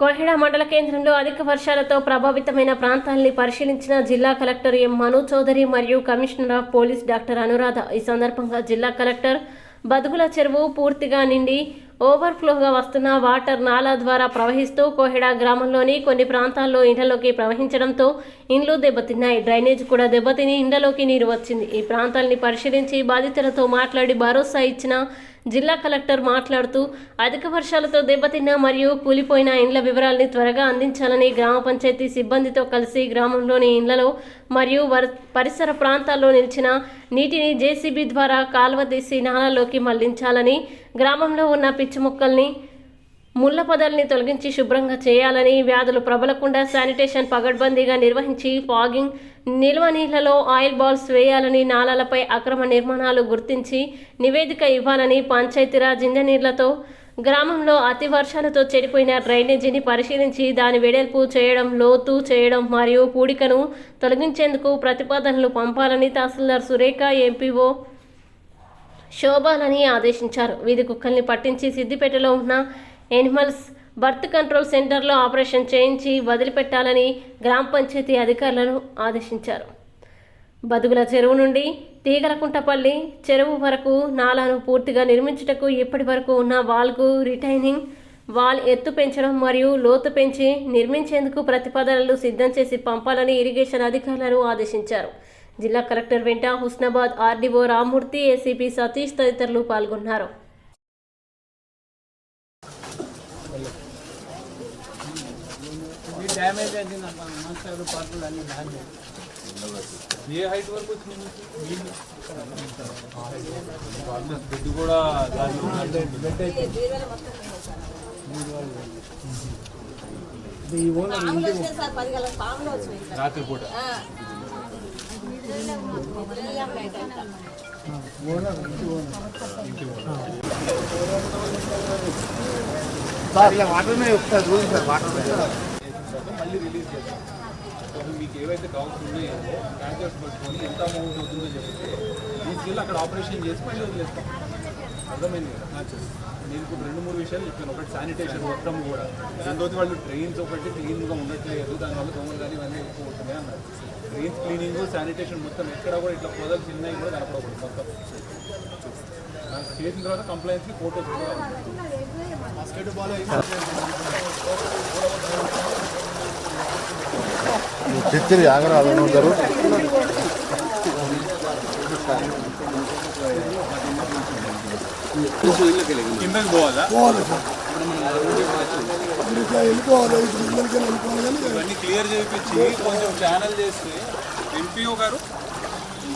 కోహెడ మండల కేంద్రంలో అధిక వర్షాలతో ప్రభావితమైన ప్రాంతాల్ని పరిశీలించిన జిల్లా కలెక్టర్ ఎం మను చౌదరి మరియు commissioner of police doctor Anuradha. ఈ సందర్భంగా జిల్లా కలెక్టర్ బదుగుల చెరువు పూర్తిగా నిండి ఓవర్ఫ్లోగా వస్తున్న వాటర్ నాలా ద్వారా ప్రవహిస్తూ కోహెడ గ్రామంలోని కొన్ని ప్రాంతాల్లో ఇండ్లలోకి ప్రవహించడంతో ఇండ్లు దెబ్బతిన్నాయి. డ్రైనేజ్ కూడా దెబ్బతిని ఇండ్లలోకి నీరు వచ్చింది. ఈ ప్రాంతాల్ని పరిశీలించి బాధితులతో మాట్లాడి భరోసా ఇచ్చిన జిల్లా కలెక్టర్ మాట్లాడుతూ అధిక వర్షాలతో దెబ్బతిన్న మరియు కూలిపోయిన ఇండ్ల వివరాల్ని త్వరగా అందించాలని గ్రామ పంచాయతీ సిబ్బందితో కలిసి గ్రామంలోని ఇండ్లలో మరియు వర పరిసర ప్రాంతాల్లో నిలిచిన నీటిని జేసీబీ ద్వారా కాలువ తీసి నాలాలోకి మళ్ళించాలని గ్రామంలో ఉన్న పిచ్చి మొక్కల్ని ముళ్ళ పదాలని తొలగించి శుభ్రంగా చేయాలని వ్యాధులు ప్రబలకుండా శానిటేషన్ పగడ్బందీగా నిర్వహించి ఫాగింగ్ నిల్వ నీళ్ళలో ఆయిల్ బాల్స్ వేయాలని నాలాలపై అక్రమ నిర్మాణాలు గుర్తించి నివేదిక ఇవ్వాలని పంచాయతీరాజ్ ఇంజనీర్లతో గ్రామంలో అతి వర్షాలతో చెడిపోయిన డ్రైనేజీని పరిశీలించి దాని వెడల్పు చేయడం లోతు చేయడం మరియు పూడికను తొలగించేందుకు ప్రతిపాదనలు పంపాలని తహసీల్దార్ సురేఖ ఎంపీఓ శోభాలని ఆదేశించారు. వీధి కుక్కల్ని పట్టించి సిద్దిపేటలో ఉన్న ఎనిమల్స్ బర్త్ కంట్రోల్ సెంటర్లో ఆపరేషన్ చేయించి వదిలిపెట్టాలని గ్రామ పంచాయతీ అధికారులను ఆదేశించారు. బదుగుల చెరువు నుండి తీగలకుంటపల్లి చెరువు వరకు నాలాను పూర్తిగా నిర్మించుటకు ఇప్పటి వరకు ఉన్న వాల్కు రిటైనింగ్ వాల్ ఎత్తు పెంచడం మరియు లోతు పెంచి నిర్మించేందుకు ప్రతిపాదనలు సిద్ధం చేసి పంపాలని ఇరిగేషన్ అధికారులను ఆదేశించారు. జిల్లా కలెక్టర్ వెంట హుస్నాబాద్ ఆర్డీఓ రామ్మూర్తి ఏసీపీ సతీష్ తదితరులు పాల్గొన్నారు. ఇది డ్యామేజ్ అయింది మాస్టర్ పార్కులు అన్ని డ్యామేజ్ ఏ హైట్ వరకు వచ్చింది బెడ్ కూడా దాని బెడ్ అయితే. ఈ ఓనర్ ఇంటి రాత్రి పూట ఓనర్ ఇంటి ఓనర్ ఇంటి ఓనర్ మళ్ళీ రిలీజ్ చేస్తాం మీకు ఏవైతే డౌట్స్ ఉన్నాయో క్యాన్సర్స్ పట్టుకొని ఎంత అమౌంట్ అవుతుందో చెప్తే తీసుకెళ్ళి అక్కడ ఆపరేషన్ చేసి మళ్ళీ వదిలేస్తాం అర్థమైంది కదా నేను ఇప్పుడు రెండు మూడు విషయాలు చెప్పాను ఒకటి శానిటేషన్ మొత్తం కూడా రెండోది వాళ్ళు ట్రైన్స్ ఒకటి క్లీన్గా ఉండట్లేదు దానివల్ల దోమలు కానీ ఇవన్నీ ఎక్కువ అన్నారు ట్రైన్స్ క్లీనింగ్ శానిటేషన్ మొత్తం ఎక్కడ కూడా ఇట్లా పొదలు చిన్నవి కూడా కనపడకూడదు మొత్తం చేసిన తర్వాత కంప్లైంట్స్కి ఫోటోస్ కూడా ఉంటారు కిందకి పోవాలా? ఇవన్నీ క్లియర్ చేయించి కొంచెం ఛానల్ చేస్తే ఎంపీఓ గారు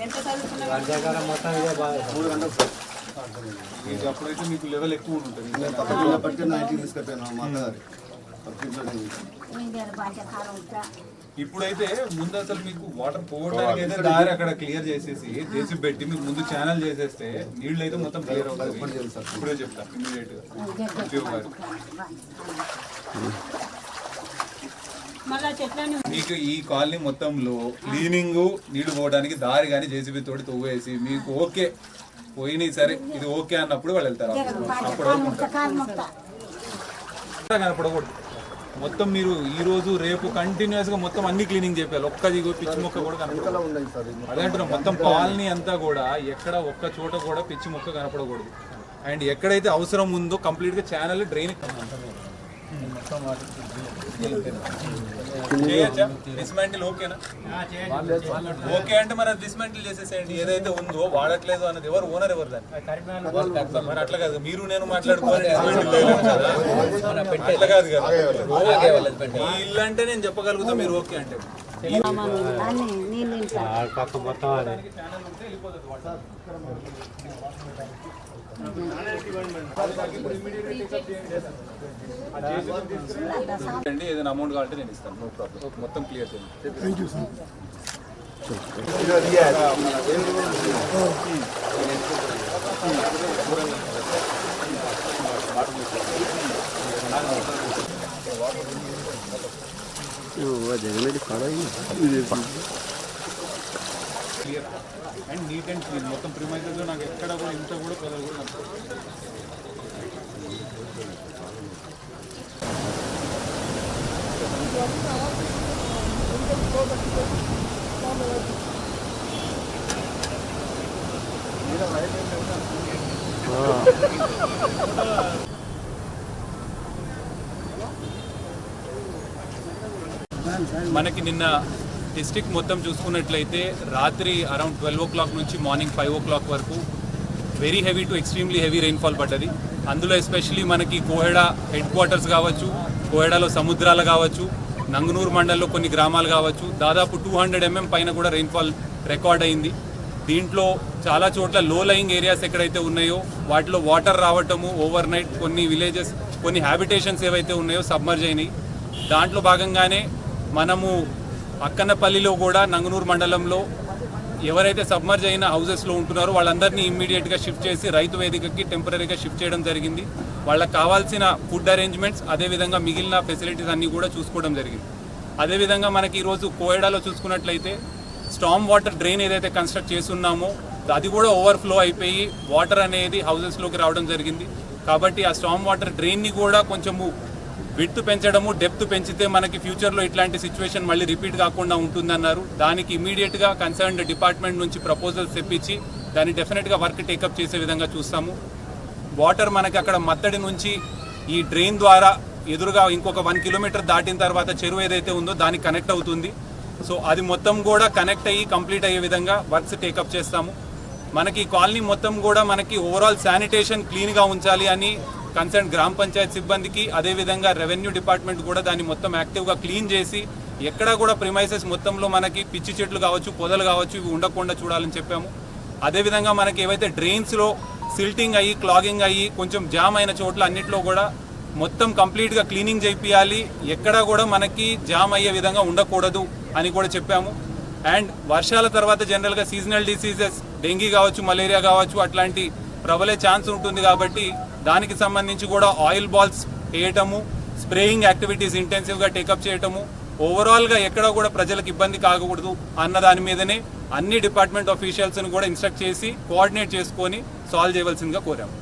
కనెక్ట్ అప్పుడైతే మీకు లెవెల్ ఎక్కువ ఉంటుంది ఇప్పుడైతే ముందు అసలు మీకు వాటర్ పోవడానికి అయితే దారి అక్కడ క్లియర్ చేసేసి చేసి పెట్టి మీకు ముందు ఛానల్ చేసేస్తే నీళ్ళు అయితే మొత్తం క్లియర్ అవుతుంది. ఇప్పుడే చెప్తా ఇమీడియట్గా. మీకు ఈ కాలనీ మొత్తంలో క్లీనింగ్ నీళ్ళు పోవడానికి దారి కానీ జేసీబీ తోటి తవ్వేసి మీకు ఓకే. పోయినాయి సరే ఇది ఓకే అన్నప్పుడు వాళ్ళు వెళ్తారు. అప్పుడు. కనపడకూడదు. మొత్తం మీరు ఈ రోజు రేపు కంటిన్యూస్గా మొత్తం అన్ని క్లీనింగ్ చేయాలి ఒక్క దిగు పిచ్చి మొక్క కూడా కనపడదు అదే అంటున్నా మొత్తం కాలనీ అంతా కూడా ఎక్కడ ఒక్క చోట కూడా పిచ్చి మొక్క కనపడకూడదు. అండ్ ఎక్కడైతే అవసరం ఉందో కంప్లీట్గా ఛానల్ డ్రైన్ ఓకేనా? ఓకే అంటే మరి డిస్మెంటిల్ చేసేసేయండి. ఏదైతే ఉందో వాడట్లేదు అన్నది ఎవరు? ఓనర్ ఎవరు దాన్ని? మరి అట్లా కాదు మీరు నేను మాట్లాడుకోవాలి అట్లా కాదు కదా. ఈ ఇల్లు అంటే నేను చెప్పగలుగుతా మీరు ఓకే అంటే. మొత్తం అండి ఏదైనా అమౌంట్ కావాలంటే నేను ఇస్తాను నో ప్రాబ్లం మొత్తం క్లియర్ చేయండి. Clear and neat and clean మొత్తం ప్రిమైజెస్లో నాకు ఎక్కడ కూడా ఇంత కూడా పదవి కూడా మనకి నిన్న డిస్టిక్ మొత్తం చూసుకున్నట్లయితే రాత్రి అరౌండ్ ట్వెల్వ్ ఓ క్లాక్ నుంచి మార్నింగ్ ఫైవ్ ఓ క్లాక్ వరకు very heavy to extremely heavy rainfall పడ్డది. అందులో ఎస్పెషలీ మనకి కోహెడా హెడ్ క్వార్టర్స్ కావచ్చు కోహెడాలో సముద్రాలు కావచ్చు నంగునూరు మండలంలో కొన్ని గ్రామాలు కావచ్చు దాదాపు టూ హండ్రెడ్ ఎంఎం పైన కూడా రెయిన్ఫాల్ రికార్డ్ అయింది. దీంట్లో చాలా చోట్ల లో లయింగ్ ఏరియాస్ ఎక్కడైతే ఉన్నాయో వాటిలో వాటర్ రావటము ఓవర్ నైట్ కొన్ని విలేజెస్ కొన్ని హ్యాబిటేషన్స్ ఏవైతే ఉన్నాయో సబ్మర్జ్ అయినాయి. దాంట్లో భాగంగానే మనము అక్కన్నపల్లిలో కూడా నంగనూరు మండలంలో ఎవరైతే సబ్మర్జ్ అయిన హౌసెస్లో ఉంటున్నారో వాళ్ళందరినీ ఇమ్మీడియట్గా షిఫ్ట్ చేసి రైతు వేదికకి టెంపరీగా షిఫ్ట్ చేయడం జరిగింది. వాళ్ళకి కావాల్సిన ఫుడ్ అరేంజ్మెంట్స్ అదేవిధంగా మిగిలిన ఫెసిలిటీస్ అన్నీ కూడా చూసుకోవడం జరిగింది. అదేవిధంగా మనకి ఈరోజు కోయడాలో చూసుకున్నట్లయితే స్టామ్ వాటర్ డ్రైన్ ఏదైతే కన్స్ట్రక్ట్ చేస్తున్నామో అది కూడా ఓవర్ఫ్లో అయిపోయి వాటర్ అనేది హౌసెస్లోకి రావడం జరిగింది. కాబట్టి ఆ స్టామ్ వాటర్ డ్రైన్ని కూడా కొంచెము విడ్త్ పెంచడము డెప్త్ పెంచితే మనకి ఫ్యూచర్లో ఇట్లాంటి సిచ్యువేషన్ మళ్ళీ రిపీట్ కాకుండా ఉంటుందన్నారు. దానికి ఇమీడియట్గా కన్సర్న్డ్ డిపార్ట్మెంట్ నుంచి ప్రపోజల్స్ తెప్పించి దాన్ని డెఫినెట్గా వర్క్ టేకప్ చేసే విధంగా చూస్తాము. వాటర్ మనకి అక్కడ మత్తడి నుంచి ఈ డ్రైన్ ద్వారా ఎదురుగా ఇంకొక వన్ కిలోమీటర్ దాటిన తర్వాత చెరువు ఏదైతే ఉందో దానికి కనెక్ట్ అవుతుంది. సో అది మొత్తం కూడా కనెక్ట్ అయ్యి కంప్లీట్ అయ్యే విధంగా వర్క్స్ టేకప్ చేస్తాము. మనకి ఈ కాలనీ మొత్తం కూడా మనకి ఓవరాల్ శానిటేషన్ క్లీన్గా ఉంచాలి అని కన్సర్న్ గ్రామ పంచాయత్ సిబ్బందికి అదేవిధంగా రెవెన్యూ డిపార్ట్మెంట్ కూడా దాన్ని మొత్తం యాక్టివ్గా క్లీన్ చేసి ఎక్కడా కూడా ప్రిమైసెస్ మొత్తంలో మనకి పిచ్చి చెట్లు కావచ్చు పొదలు కావచ్చు ఇవి ఉండకుండా చూడాలని చెప్పాము. అదేవిధంగా మనకి ఏవైతే డ్రైన్స్లో సిల్టింగ్ అయ్యి క్లాగింగ్ అయ్యి కొంచెం జామ్ అయిన చోట్ల అన్నిట్లో కూడా మొత్తం కంప్లీట్గా క్లీనింగ్ చేయించాలి ఎక్కడా కూడా మనకి జామ్ అయ్యే విధంగా ఉండకూడదు అని కూడా చెప్పాము. అండ్ వర్షాల తర్వాత జనరల్గా సీజనల్ డిసీజెస్ డెంగీ కావచ్చు మలేరియా కావచ్చు అట్లాంటి ప్రబలే ఛాన్స్ ఉంటుంది కాబట్టి దానికి సంబంధించి కూడా ఆయిల్ బాల్స్ వేయటము స్ప్రేయింగ్ యాక్టివిటీస్ ఇంటెన్సివ్గా టేకప్ చేయటము ఓవరాల్గా ఎక్కడ కూడా ప్రజలకు ఇబ్బంది కాకూడదు అన్న దాని మీదనే అన్ని డిపార్ట్మెంట్ ఆఫీషియల్స్ని కూడా ఇన్స్ట్రక్ట్ చేసి కోఆర్డినేట్ చేసుకొని సాల్వ్ చేయవలసిందిగా కోరాము.